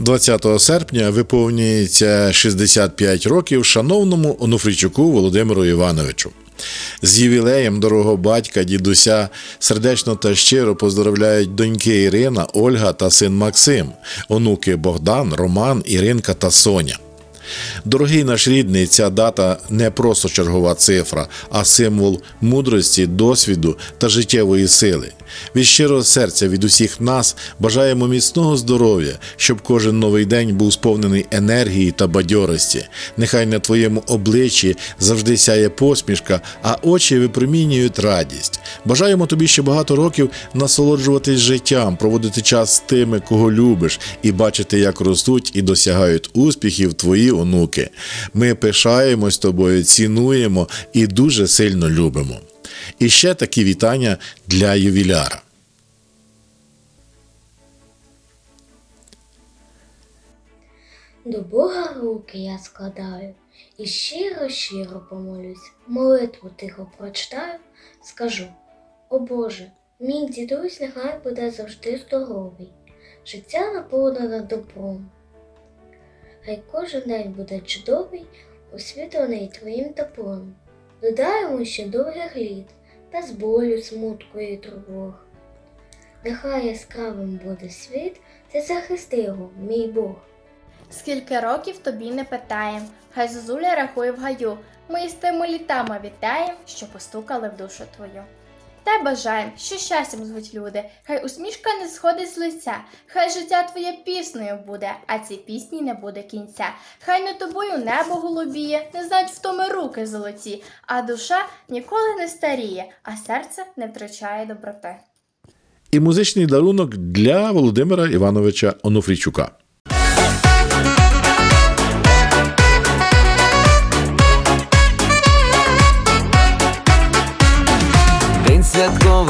20 серпня виповнюється 65 років шановному Онуфрійчуку Володимиру Івановичу. З ювілеєм дорогого батька, дідуся сердечно та щиро поздравляють доньки Ірина, Ольга та син Максим, онуки Богдан, Роман, Іринка та Соня. Дорогий наш рідний, ця дата не просто чергова цифра, а символ мудрості, досвіду та життєвої сили. Від щирого серця від усіх нас бажаємо міцного здоров'я, щоб кожен новий день був сповнений енергії та бадьорості. Нехай на твоєму обличчі завжди сяє посмішка, а очі випромінюють радість. Бажаємо тобі ще багато років насолоджуватись життям, проводити час з тими, кого любиш, і бачити, як ростуть і досягають успіхів твої онуки. Ми пишаємось тобою, цінуємо і дуже сильно любимо. І ще такі вітання для ювіляра. До Бога руки я складаю і щиро, щиро помолюсь, молитву тихо прочитаю, скажу: О Боже, мій дідусь нехай буде завжди здоровий, життя наповнене добром. Хай кожен день буде чудовий, освітлений твоїм теплом. Додаємо ще довгих літ, без болю, смутку і тривог. Нехай яскравим буде світ, ти захисти його, мій Бог. Скільки років тобі не питаєм, хай зозуля рахує в гаю. Ми із тими літами вітаєм, що постукали в душу твою. Та й бажаєм, що щастям звуть люди, хай усмішка не сходить з лиця, хай життя твоє піснею буде, а цій пісні не буде кінця. Хай над тобою небо голубіє, не знають втоми руки золоті, а душа ніколи не старіє, а серце не втрачає доброти. І музичний дарунок для Володимира Івановича Онуфрійчука.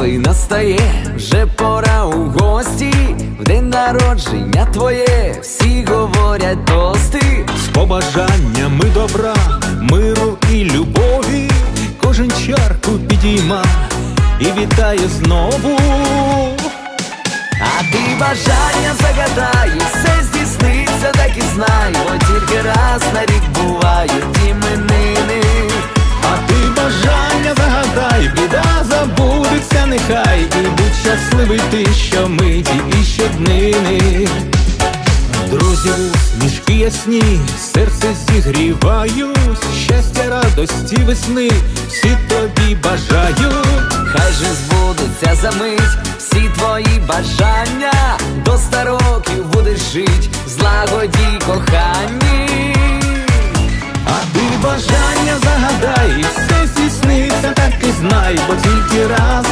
Святковий настає, вже пора у гості, в день народження твоє, всі говорять тости. з побажаннями добра, миру і любові, кожен чарку підійма і вітає знову. А ти бажання загадай, все здійсниться, серце зігрівають, щастя, радості, весни, всі тобі бажають. Хай же збудуться за мить всі твої бажання, до ста років будеш жить в злагоді коханні. А ти бажання загадай, все здійсниться, так і знай, бо тільки раз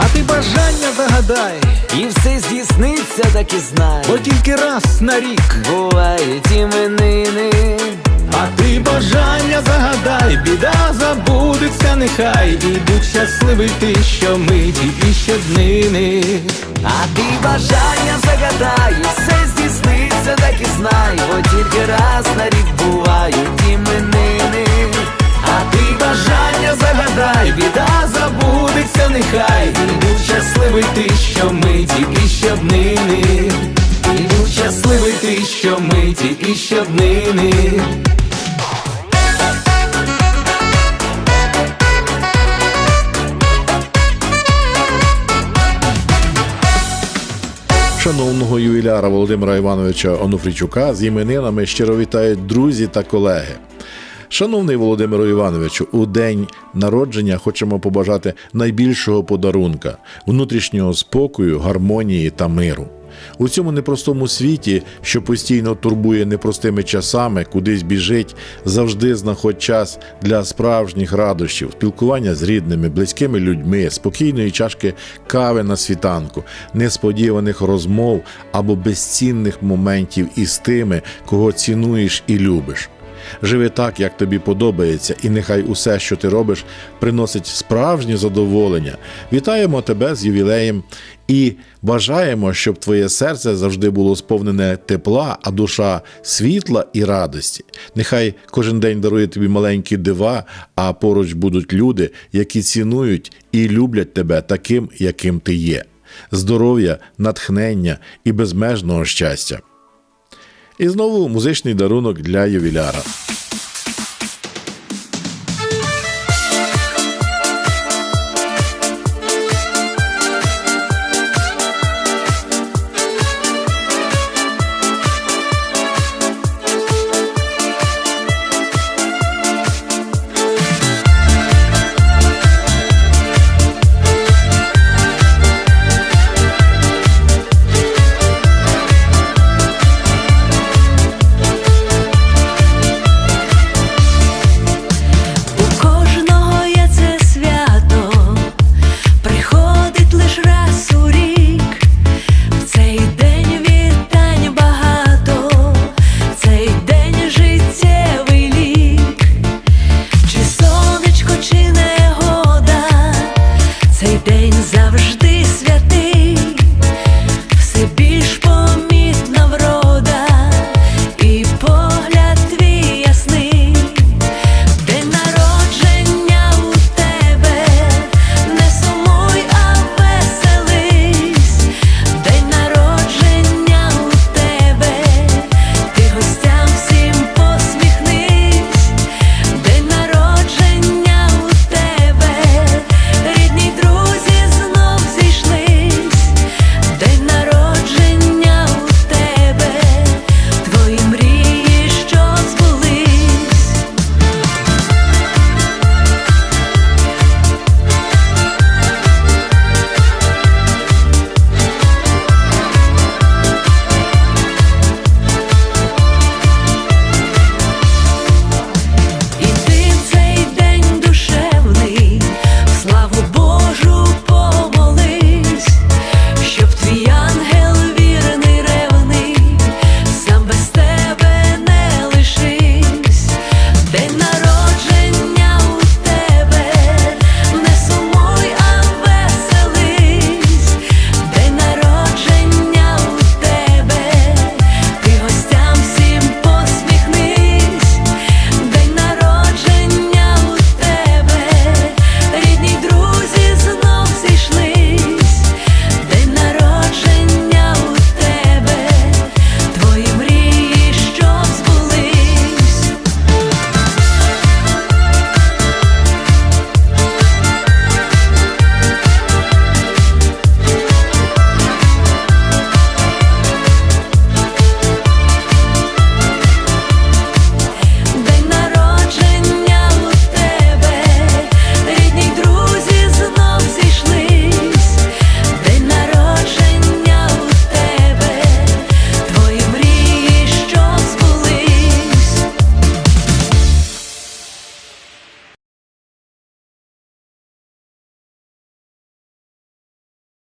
А ти бажання загадай, І все здійсниться, так і знай, бо тільки раз на рік. бувають іменини. А ти бажання загадай, біда забудеться нехай, і будь щасливий ти що ми щомиті і щоднини. А ти бажання загадай, і все здійсниться, так і знай, бо тільки раз на рік бувають іменини. Бажання загадай, біда забудеться нехай, будь щасливий ти щомиті і щоднини. І будь щасливий ти щомиті і щоднини. Шановного ювіляра Володимира Івановича Онуфрійчука з іменинами щиро вітають друзі та колеги. Шановний Володимиру Івановичу, у день народження хочемо побажати найбільшого подарунка внутрішнього спокою, гармонії та миру. У цьому непростому світі, що постійно турбує непростими часами, кудись біжить, завжди знаходь час для справжніх радощів, спілкування з рідними, близькими людьми, спокійної чашки кави на світанку, несподіваних розмов або безцінних моментів із тими, кого цінуєш і любиш. Живи так, як тобі подобається, і нехай усе, що ти робиш, приносить справжнє задоволення. Вітаємо тебе з ювілеєм і бажаємо, щоб твоє серце завжди було сповнене тепла, а душа світла і радості. Нехай кожен день дарує тобі маленькі дива, а поруч будуть люди, які цінують і люблять тебе таким, яким ти є. Здоров'я, натхнення і безмежного щастя. І знову музичний дарунок для ювіляра. de nada.